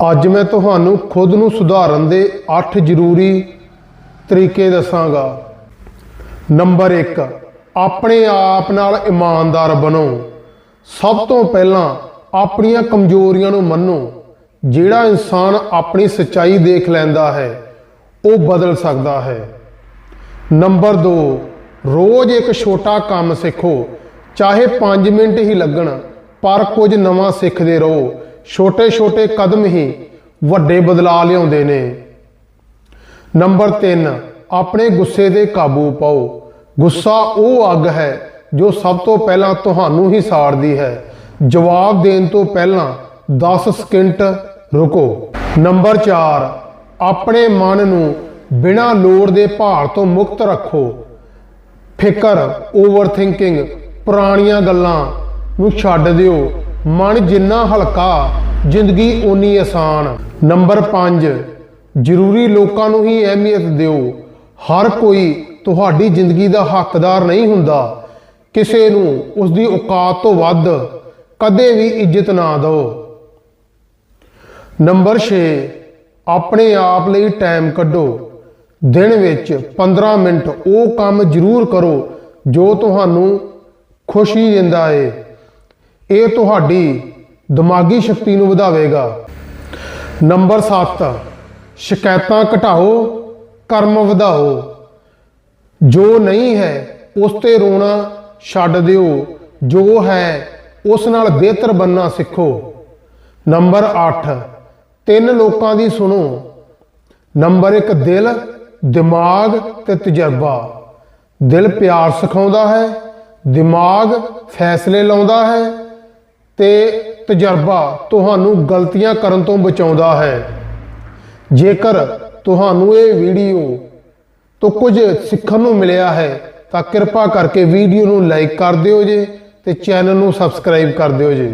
ਅੱਜ ਮੈਂ ਤੁਹਾਨੂੰ ਖੁਦ ਨੂੰ ਸੁਧਾਰਨ ਦੇ 8 ਜ਼ਰੂਰੀ ਤਰੀਕੇ ਦੱਸਾਂਗਾ। ਨੰਬਰ 1 ਆਪਣੇ ਆਪ ਨਾਲ ਇਮਾਨਦਾਰ ਬਣੋ। ਸਭ ਤੋਂ ਪਹਿਲਾਂ ਆਪਣੀਆਂ ਕਮਜ਼ੋਰੀਆਂ ਨੂੰ ਮੰਨੋ। ਜਿਹੜਾ ਇਨਸਾਨ ਆਪਣੀ ਸੱਚਾਈ ਦੇਖ ਲੈਂਦਾ ਹੈ, ਉਹ ਬਦਲ ਸਕਦਾ ਹੈ। ਨੰਬਰ 2 ਰੋਜ਼ ਇੱਕ ਛੋਟਾ ਕੰਮ ਸਿੱਖੋ। ਚਾਹੇ 5 ਮਿੰਟ ਹੀ ਲੱਗਣ, ਪਰ ਕੁਝ ਨਵਾਂ ਸਿੱਖਦੇ ਰਹੋ। ਛੋਟੇ-ਛੋਟੇ ਕਦਮ ਹੀ ਵੱਡੇ ਬਦਲਾਅ ਲਿਆਉਂਦੇ ਨੇ। ਨੰਬਰ 3 ਆਪਣੇ ਗੁੱਸੇ ਤੇ ਕਾਬੂ ਪਾਓ। ਗੁੱਸਾ ਉਹ ਅੱਗ ਹੈ ਜੋ ਸਭ ਤੋਂ ਪਹਿਲਾਂ ਤੁਹਾਨੂੰ ਹੀ ਸਾੜਦੀ ਹੈ। ਜਵਾਬ ਦੇਣ ਤੋਂ ਪਹਿਲਾਂ 10 ਸਕਿੰਟ ਰੁਕੋ। ਨੰਬਰ 4 ਆਪਣੇ ਮਨ ਨੂੰ ਬਿਨਾਂ ਲੋੜ ਦੇ ਭਾਰ ਤੋਂ ਮੁਕਤ ਰੱਖੋ। ਫਿਕਰ, ਓਵਰਥਿੰਕਿੰਗ, ਪੁਰਾਣੀਆਂ ਗੱਲਾਂ ਨੂੰ ਛੱਡ ਦਿਓ। ਮਨ ਜਿੰਨਾ ਹਲਕਾ, ਜ਼ਿੰਦਗੀ ਓਨੀ ਆਸਾਨ। ਨੰਬਰ 5 ਜ਼ਰੂਰੀ ਲੋਕਾਂ ਨੂੰ ਹੀ ਅਹਿਮੀਅਤ ਦਿਓ। ਹਰ ਕੋਈ ਤੁਹਾਡੀ ਜ਼ਿੰਦਗੀ ਦਾ ਹੱਕਦਾਰ ਨਹੀਂ ਹੁੰਦਾ। ਕਿਸੇ ਨੂੰ ਉਸ ਦੀ ਔਕਾਤ ਤੋਂ ਵੱਧ ਕਦੇ ਵੀ ਇੱਜ਼ਤ ਨਾ ਦਿਓ। ਨੰਬਰ 6 ਆਪਣੇ ਆਪ ਲਈ ਟਾਈਮ ਕੱਢੋ। ਦਿਨ ਵਿੱਚ 15 ਮਿੰਟ ਉਹ ਕੰਮ ਜ਼ਰੂਰ ਕਰੋ ਜੋ ਤੁਹਾਨੂੰ ਖੁਸ਼ੀ ਦਿੰਦਾ ਏ। ਇਹ ਤੁਹਾਡੀ ਦਿਮਾਗੀ ਸ਼ਕਤੀ ਨੂੰ ਵਧਾਵੇਗਾ। ਨੰਬਰ 7 ਸ਼ਿਕਾਇਤਾਂ ਘਟਾਓ, ਕਰਮ ਵਧਾਓ। ਜੋ ਨਹੀਂ ਹੈ, ਉਸ ਤੇ ਰੋਣਾ ਛੱਡ ਦਿਓ। ਜੋ ਹੈ, ਉਸ ਨਾਲ ਬਿਹਤਰ ਬੰਨਾ ਸਿੱਖੋ। ਨੰਬਰ 8 ਤਿੰਨ ਲੋਕਾਂ ਦੀ ਸੁਣੋ। ਨੰਬਰ 1 ਦਿਲ, ਦਿਮਾਗ ਤੇ ਤਜਰਬਾ। ਦਿਲ ਪਿਆਰ ਸਿਖਾਉਂਦਾ ਹੈ, ਦਿਮਾਗ ਫੈਸਲੇ ਲਾਉਂਦਾ ਹੈ ਤੇ ਤਜਰਬਾ ਤੁਹਾਨੂੰ ਗਲਤੀਆਂ ਕਰਨ ਤੋਂ ਬਚਾਉਂਦਾ ਹੈ। ਜੇਕਰ ਤੁਹਾਨੂੰ ਇਹ ਵੀਡੀਓ ਤੋਂ ਕੁਝ ਸਿੱਖਣ ਨੂੰ ਮਿਲਿਆ ਹੈ, ਤਾਂ ਕਿਰਪਾ ਕਰਕੇ ਵੀਡੀਓ ਨੂੰ ਲਾਈਕ ਕਰ ਦਿਓ ਜੇ ਤੇ ਚੈਨਲ ਨੂੰ ਸਬਸਕ੍ਰਾਈਬ ਕਰ ਦਿਓ ਜੇ।